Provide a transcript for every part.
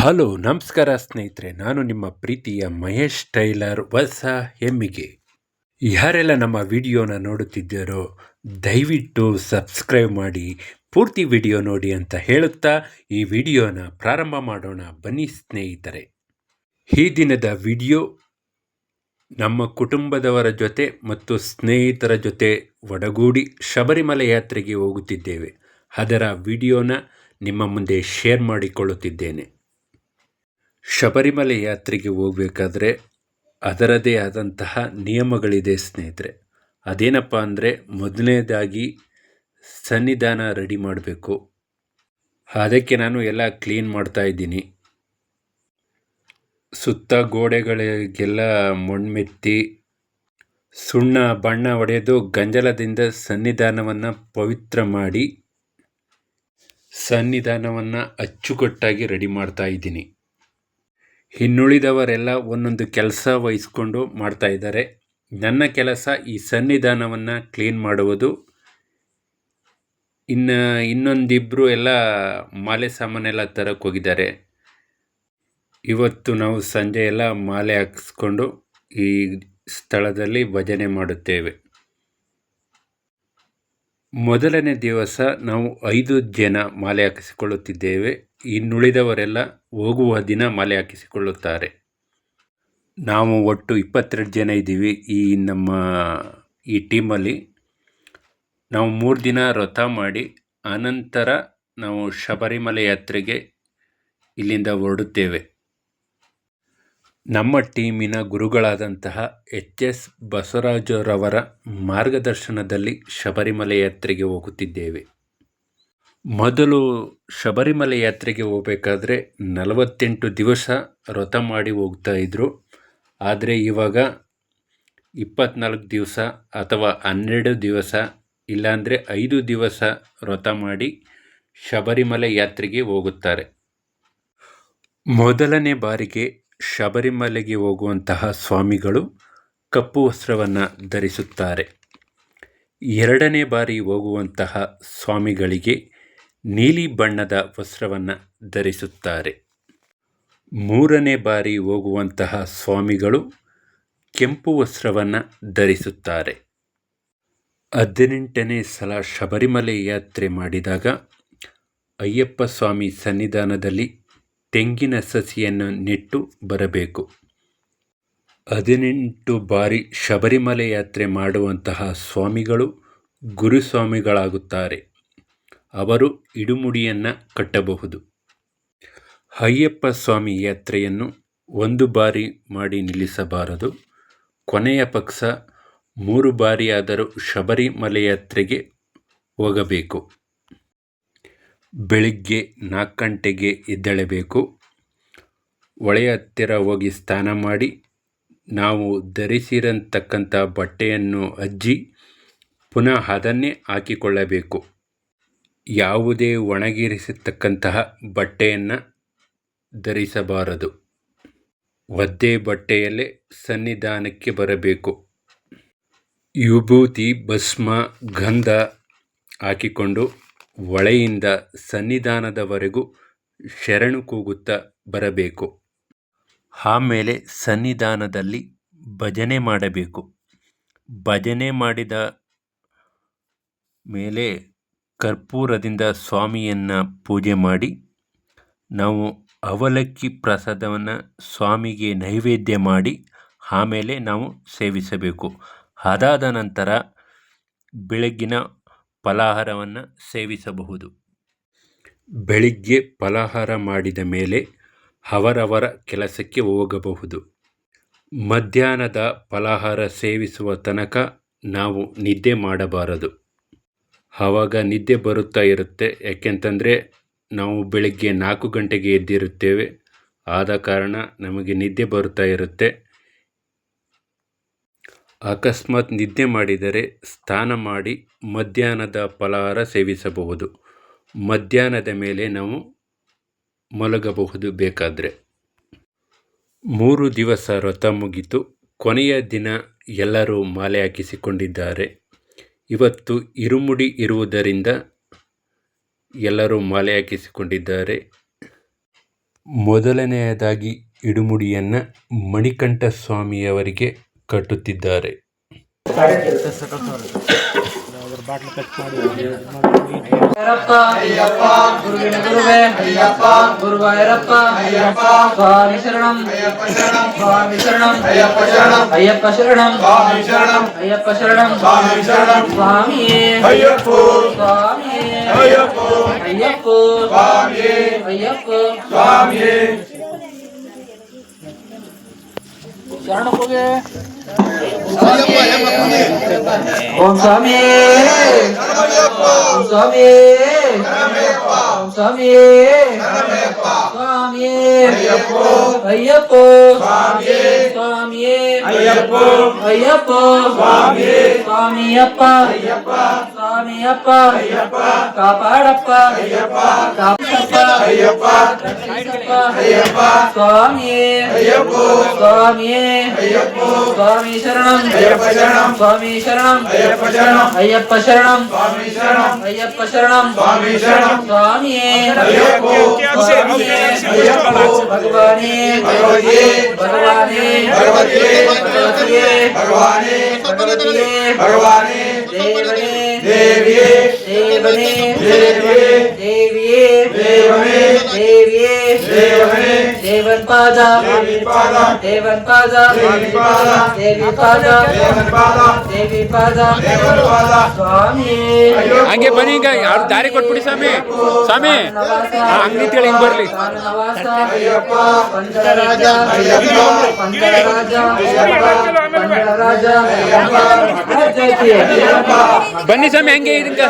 Hello, ನಮಸ್ಕಾರ ಸ್ನೇಹಿತರೆ. ನಾನು ನಿಮ್ಮ ಪ್ರೀತಿಯ ಮಹೇಶ್ ಟೈಲರ್ ವಸ ಹೆಮ್ಮಿಗೆ. ಯಾರೆಲ್ಲ ನಮ್ಮ ವಿಡಿಯೋನ ನೋಡುತ್ತಿದ್ದೀರೋ, ದಯವಿಟ್ಟು ಸಬ್ಸ್ಕ್ರೈಬ್ ಮಾಡಿ, ಪೂರ್ತಿ ವಿಡಿಯೋ ನೋಡಿ ಅಂತ ಹೇಳುತ್ತಾ ಈ ವಿಡಿಯೋನ ಪ್ರಾರಂಭ ಮಾಡೋಣ. ಬನ್ನಿ ಸ್ನೇಹಿತರೆ. ಈ ದಿನದ ವಿಡಿಯೋ ನಮ್ಮ ಕುಟುಂಬದವರ ಜೊತೆ ಮತ್ತು ಸ್ನೇಹಿತರ ಜೊತೆ ಒಡಗೂಡಿ ಶಬರಿಮಲೆ ಯಾತ್ರೆಗೆ ಹೋಗುತ್ತಿದ್ದೇವೆ. ಅದರ ವಿಡಿಯೋನ ನಿಮ್ಮ ಮುಂದೆ ಶೇರ್ ಮಾಡಿಕೊಳ್ಳುತ್ತಿದ್ದೇನೆ. ಶಬರಿಮಲೆ ಯಾತ್ರೆಗೆ ಹೋಗಬೇಕಾದ್ರೆ ಅದರದೇ ಆದಂತಹ ನಿಯಮಗಳಿದೆ ಸ್ನೇಹಿತರೆ. ಅದೇನಪ್ಪ ಅಂದರೆ ಮೊದಲನೇದಾಗಿ ಸನ್ನಿಧಾನ ರೆಡಿ ಮಾಡಬೇಕು. ಅದಕ್ಕೆ ನಾನು ಎಲ್ಲ ಕ್ಲೀನ್ ಮಾಡ್ತಾ ಇದ್ದೀನಿ. ಸುತ್ತ ಗೋಡೆಗಳಿಗೆಲ್ಲ ಮಣ್ಮೆತ್ತಿ ಸುಣ್ಣ ಬಣ್ಣ ಹೊಡೆದು ಗಂಜಲದಿಂದ ಸನ್ನಿಧಾನವನ್ನು ಪವಿತ್ರ ಮಾಡಿ ಸನ್ನಿಧಾನವನ್ನು ಅಚ್ಚುಕಟ್ಟಾಗಿ ರೆಡಿ ಮಾಡ್ತಾ ಇದ್ದೀನಿ. ಇನ್ನುಳಿದವರೆಲ್ಲ ಒಂದೊಂದು ಕೆಲಸ ವಹಿಸ್ಕೊಂಡು ಮಾಡ್ತಾ ಇದ್ದಾರೆ. ನನ್ನ ಕೆಲಸ ಈ ಸನ್ನಿಧಾನವನ್ನು ಕ್ಲೀನ್ ಮಾಡುವುದು. ಇನ್ನು ಇನ್ನೊಂದಿಬ್ಬರು ಎಲ್ಲ ಮಾಲೆ ಸಾಮಾನೆಲ್ಲ ತರಕ್ಕೆ ಹೋಗಿದ್ದಾರೆ. ಇವತ್ತು ನಾವು ಸಂಜೆ ಎಲ್ಲ ಮಾಲೆ ಹಾಕಿಸ್ಕೊಂಡು ಈ ಸ್ಥಳದಲ್ಲಿ ಭಜನೆ ಮಾಡುತ್ತೇವೆ. ಮೊದಲನೇ ದಿವಸ ನಾವು ಐದು ಜನ ಮಾಲೆ ಹಾಕಿಸಿಕೊಳ್ಳುತ್ತಿದ್ದೇವೆ. ಇನ್ನುಳಿದವರೆಲ್ಲ ಹೋಗುವ ದಿನ ಮಲೆ ಹಾಕಿಸಿಕೊಳ್ಳುತ್ತಾರೆ. ನಾವು ಒಟ್ಟು ಇಪ್ಪತ್ತೆರಡು ಜನ ಇದ್ದೀವಿ ಈ ನಮ್ಮ, ಈ ಟೀಮಲ್ಲಿ. ನಾವು ಮೂರು ದಿನ ವ್ರತ ಮಾಡಿ ಅನಂತರ ನಾವು ಶಬರಿಮಲೆ ಯಾತ್ರೆಗೆ ಇಲ್ಲಿಂದ ಹೊರಡುತ್ತೇವೆ. ನಮ್ಮ ಟೀಮಿನ ಗುರುಗಳಾದಂತಹ ಎಚ್ ಎಸ್ ಬಸವರಾಜರವರ ಮಾರ್ಗದರ್ಶನದಲ್ಲಿ ಶಬರಿಮಲೆ ಯಾತ್ರೆಗೆ ಹೋಗುತ್ತಿದ್ದೇವೆ. ಮೊದಲು ಶಬರಿಮಲೆ ಯಾತ್ರೆಗೆ ಹೋಗಬೇಕಾದ್ರೆ ನಲವತ್ತೆಂಟು ದಿವಸ ವ್ರತ ಮಾಡಿ ಹೋಗ್ತಾ ಇದ್ದರು ಆದರೆ ಇವಾಗ ಇಪ್ಪತ್ನಾಲ್ಕು ದಿವಸ ಅಥವಾ ಹನ್ನೆರಡು ದಿವಸ, ಇಲ್ಲಾಂದರೆ ಐದು ದಿವಸ ವ್ರತ ಮಾಡಿ ಶಬರಿಮಲೆ ಯಾತ್ರೆಗೆ ಹೋಗುತ್ತಾರೆ. ಮೊದಲನೇ ಬಾರಿಗೆ ಶಬರಿಮಲೆಗೆ ಹೋಗುವಂತಹ ಸ್ವಾಮಿಗಳು ಕಪ್ಪು ವಸ್ತ್ರವನ್ನು ಧರಿಸುತ್ತಾರೆ. ಎರಡನೇ ಬಾರಿ ಹೋಗುವಂತಹ ಸ್ವಾಮಿಗಳಿಗೆ ನೀಲಿ ಬಣ್ಣದ ವಸ್ತ್ರವನ್ನು ಧರಿಸುತ್ತಾರೆ. ಮೂರನೇ ಬಾರಿ ಹೋಗುವಂತಹ ಸ್ವಾಮಿಗಳು ಕೆಂಪು ವಸ್ತ್ರವನ್ನು ಧರಿಸುತ್ತಾರೆ. ಹದಿನೆಂಟನೇ ಸಲ ಶಬರಿಮಲೆ ಯಾತ್ರೆ ಮಾಡಿದಾಗ ಅಯ್ಯಪ್ಪ ಸ್ವಾಮಿ ಸನ್ನಿಧಾನದಲ್ಲಿ ತೆಂಗಿನ ಸಸಿಯನ್ನು ನೆಟ್ಟು ಬರಬೇಕು. ಹದಿನೆಂಟು ಬಾರಿ ಶಬರಿಮಲೆ ಯಾತ್ರೆ ಮಾಡುವಂತಹ ಸ್ವಾಮಿಗಳು ಗುರುಸ್ವಾಮಿಗಳಾಗುತ್ತಾರೆ. ಅವರು ಇಡುಮುಡಿಯನ್ನು ಕಟ್ಟಬಹುದು. ಅಯ್ಯಪ್ಪ ಸ್ವಾಮಿ ಯಾತ್ರೆಯನ್ನು ಒಂದು ಬಾರಿ ಮಾಡಿ ನಿಲ್ಲಿಸಬಾರದು. ಕೊನೆಯ ಪಕ್ಷ ಮೂರು ಬಾರಿಯಾದರೂ ಶಬರಿಮಲೆ ಯಾತ್ರೆಗೆ ಹೋಗಬೇಕು. ಬೆಳಿಗ್ಗೆ ನಾಲ್ಕು ಗಂಟೆಗೆ ಎದ್ದೇಳಬೇಕು. ಹೊಳೆಯ ಹತ್ತಿರ ಹೋಗಿ ಸ್ನಾನ ಮಾಡಿ ನಾವು ಧರಿಸಿರತಕ್ಕಂಥ ಬಟ್ಟೆಯನ್ನು ಅಜ್ಜಿ ಪುನಃ ಅದನ್ನೇ ಹಾಕಿಕೊಳ್ಳಬೇಕು. ಯಾವುದೇ ಒಣಗಿರಿಸತಕ್ಕಂತಹ ಬಟ್ಟೆಯನ್ನು ಧರಿಸಬಾರದು. ಒದ್ದೆ ಬಟ್ಟೆಯಲ್ಲೇ ಸನ್ನಿಧಾನಕ್ಕೆ ಬರಬೇಕು. ವಿಭೂತಿ, ಭಸ್ಮ, ಗಂಧ ಹಾಕಿಕೊಂಡು ಒಳೆಯಿಂದ ಸನ್ನಿಧಾನದವರೆಗೂ ಶರಣು ಕೂಗುತ್ತಾ ಬರಬೇಕು. ಆಮೇಲೆ ಸನ್ನಿಧಾನದಲ್ಲಿ ಭಜನೆ ಮಾಡಬೇಕು. ಭಜನೆ ಮಾಡಿದ ಮೇಲೆ ಕರ್ಪೂರದಿಂದ ಸ್ವಾಮಿಯನ್ನು ಪೂಜೆ ಮಾಡಿ, ನಾವು ಅವಲಕ್ಕಿ ಪ್ರಸಾದವನ್ನು ಸ್ವಾಮಿಗೆ ನೈವೇದ್ಯ ಮಾಡಿ, ಆಮೇಲೆ ನಾವು ಸೇವಿಸಬೇಕು. ಅದಾದ ನಂತರ ಬೆಳಗ್ಗಿನ ಫಲಾಹಾರವನ್ನು ಸೇವಿಸಬಹುದು. ಬೆಳಿಗ್ಗೆ ಫಲಾಹಾರ ಮಾಡಿದ ಮೇಲೆ ಅವರವರ ಕೆಲಸಕ್ಕೆ ಹೋಗಬಹುದು. ಮಧ್ಯಾಹ್ನದ ಫಲಾಹಾರ ಸೇವಿಸುವ ತನಕ ನಾವು ನಿದ್ದೆ ಮಾಡಬಾರದು. ಆವಾಗ ನಿದ್ದೆ ಬರುತ್ತಾ ಇರುತ್ತೆ. ಯಾಕೆಂತಂದರೆ ನಾವು ಬೆಳಗ್ಗೆ ನಾಲ್ಕು ಗಂಟೆಗೆ ಎದ್ದಿರುತ್ತೇವೆ. ಆದ ಕಾರಣ ನಮಗೆ ನಿದ್ದೆ ಬರುತ್ತಾ ಇರುತ್ತೆ. ಅಕಸ್ಮಾತ್ ನಿದ್ದೆ ಮಾಡಿದರೆ ಸ್ನಾನ ಮಾಡಿ ಮಧ್ಯಾಹ್ನದ ಫಲಹಾರ ಸೇವಿಸಬಹುದು. ಮಧ್ಯಾಹ್ನದ ಮೇಲೆ ನಾವು ಮಲಗಬಹುದು ಬೇಕಾದರೆ. ಮೂರು ದಿವಸ ವ್ರತ ಮುಗಿತು. ಕೊನೆಯ ದಿನ ಎಲ್ಲರೂ ಮಾಲೆ ಹಾಕಿಸಿಕೊಂಡಿದ್ದಾರೆ. ಇವತ್ತು ಇರುಮುಡಿ ಇರುವುದರಿಂದ ಎಲ್ಲರೂ ಮಾಲೆ ಹಾಕಿಸಿಕೊಂಡಿದ್ದಾರೆ ಮೊದಲನೆಯದಾಗಿ ಇಡುಮುಡಿಯನ್ನು ಮಣಿಕಂಠ ಸ್ವಾಮಿಯವರಿಗೆ ಕಟ್ಟುತ್ತಿದ್ದಾರೆ. ಅಯ್ಯಪ್ಪ ಅಯ್ಯಪ್ಪ ಗುರುವಿನ ಗುರುವೇ ಅಯ್ಯಪ್ಪ ಗುರುವಾಯರಪ್ಪ ಅಯ್ಯಪ್ಪ ಸ್ವಾಮಿ ಶರಣಂ ಅಯ್ಯಪ್ಪ ಶರಣಂ ಸ್ವಾಮಿ ಶರಣಂ ಅಯ್ಯಪ್ಪ ಶರಣಂ ಅಯ್ಯಪ್ಪ ಶರಣಂ ಸ್ವಾಮಿ ಶರಣಂ ಅಯ್ಯಪ್ಪ ಶರಣಂ ಸ್ವಾಮಿ ಶರಣಂ ಸ್ವಾಮಿಯೇ ಅಯ್ಯಪ್ಪ ಸ್ವಾಮಿಯೇ ಅಯ್ಯಪ್ಪ ಅಯ್ಯಪ್ಪ ಸ್ವಾಮಿಯೇ ಅಯ್ಯಪ್ಪ ಸ್ವಾಮಿಯೇ ఓం స్వామి. ఓం స్వామి. ఓం స్వామి. స్వామి. అయ్యప్ప. స్వామి. స్వామి. ಓಂ ಸ್ವಾಮಿ ಓಂ ಸ್ವಾಮಿ ಸ್ವಾಮಿ ಅಯ್ಯಪ್ಪ ಸ್ವಾಮಿಯೇ ಅಯ್ಯಪ್ಪ ಅಯ್ಯಪ್ಪ ಸ್ವಾಮಿಯಪ್ಪ ಸ್ವಾಮಿಯಪ್ಪ ಕಾಪಾಡಪ್ಪ ಕಾಪಾಡಪ್ಪ ಅಯ್ಯಪ್ಪ ಅಯ್ಯಪ್ಪ ಸ್ವಾಮಿಯೇ ಸ್ವಾಮಿಯೇ ಸ್ವಾಮಿ ಶರಣಂ ಅಯ್ಯಪ್ಪ ಶರಣಂ ಸ್ವಾಮಿ ಶರಣಂ ಅಯ್ಯಪ್ಪ ಶರಣಂ ಅಯ್ಯಪ್ಪ ಶರಣಂ ಸ್ವಾಮಿ ಶರಣಂ ಅಯ್ಯಪ್ಪ ಶರಣಂ ಸ್ವಾಮಿ ಶರಣಂ ಸ್ವಾಮಿಯೇ ಅಯ್ಯಪ್ಪ ಸ್ವಾಮಿಯೇ ಅಯ್ಯಪ್ಪ ಭಗವಾನೇ ಭಗವತಿಯೇ ಭಗವಾನೇ ಭಗವತಿಯೇ ಭಗವತಿಯೇ भगवाने भगवाने देविये देवने देविये देविये देवने देविये देवने ದೇವನೇ ಪಾದ. ದೇವನ್ ಪಾದ. ದೇವಿ ಪಾದ. ದೇವಿ ಪಾದ. ಸ್ವಾಮಿ. ಹಂಗೆ ಬನ್ನಿ ಈಗ ಅವ್ರು ದಾರಿ ಕೊಟ್ಬಿಡಿ ಸ್ವಾಮಿ. ಸ್ವಾಮಿ ಆ ಅಂಗಡಿ ತಿಳಿ ಹಿಂಗ್ ಬರ್ಲಿ. ಪಂಚರಾಜ ಪಂಚರಾಜ ಅಯ್ಯಪ್ಪ ಪಂಚರಾಜ ಅಯ್ಯಪ್ಪ ಪಂಚರಾಜ ಅಯ್ಯಪ್ಪ ಅಯ್ಯಪ್ಪ ಬನ್ನಿ ಸ್ವಾಮಿ ಹಂಗೆ ಇದೀಗ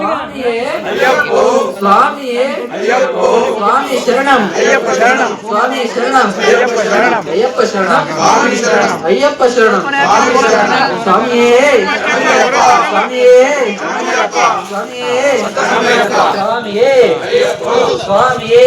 ಸ್ವಾಮಿಯೇ ಸ್ವಾಮಿಯೇ ಸ್ವಾಮಿ ಶರಣಂ ಅಯ್ಯಪ್ಪ ಶರಣಂ ಸ್ವಾಮಿ ಶರಣಂ ಅಯ್ಯಪ್ಪ ಶರಣಂ ಅಯ್ಯಪ್ಪ ಶರಣಂ ಸ್ವಾಮಿ ಶರಣಂ ಅಯ್ಯಪ್ಪ ಶರಣಂ ಸ್ವಾಮಿ ಶರಣಂ ಸ್ವಾಮಿಯೇ ಸ್ವಾಮಿಯೇ ಸ್ವಾಮಿಯೇ ಸ್ವಾಮಿಯೇ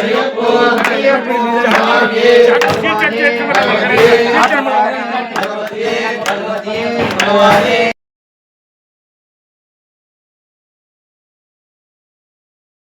ಅಯ್ಯಪ್ಪ ಅಯ್ಯಪ್ಪ ಭಗವಾನೇ ಭಗವಾನೇ ಭಗವಾನೇ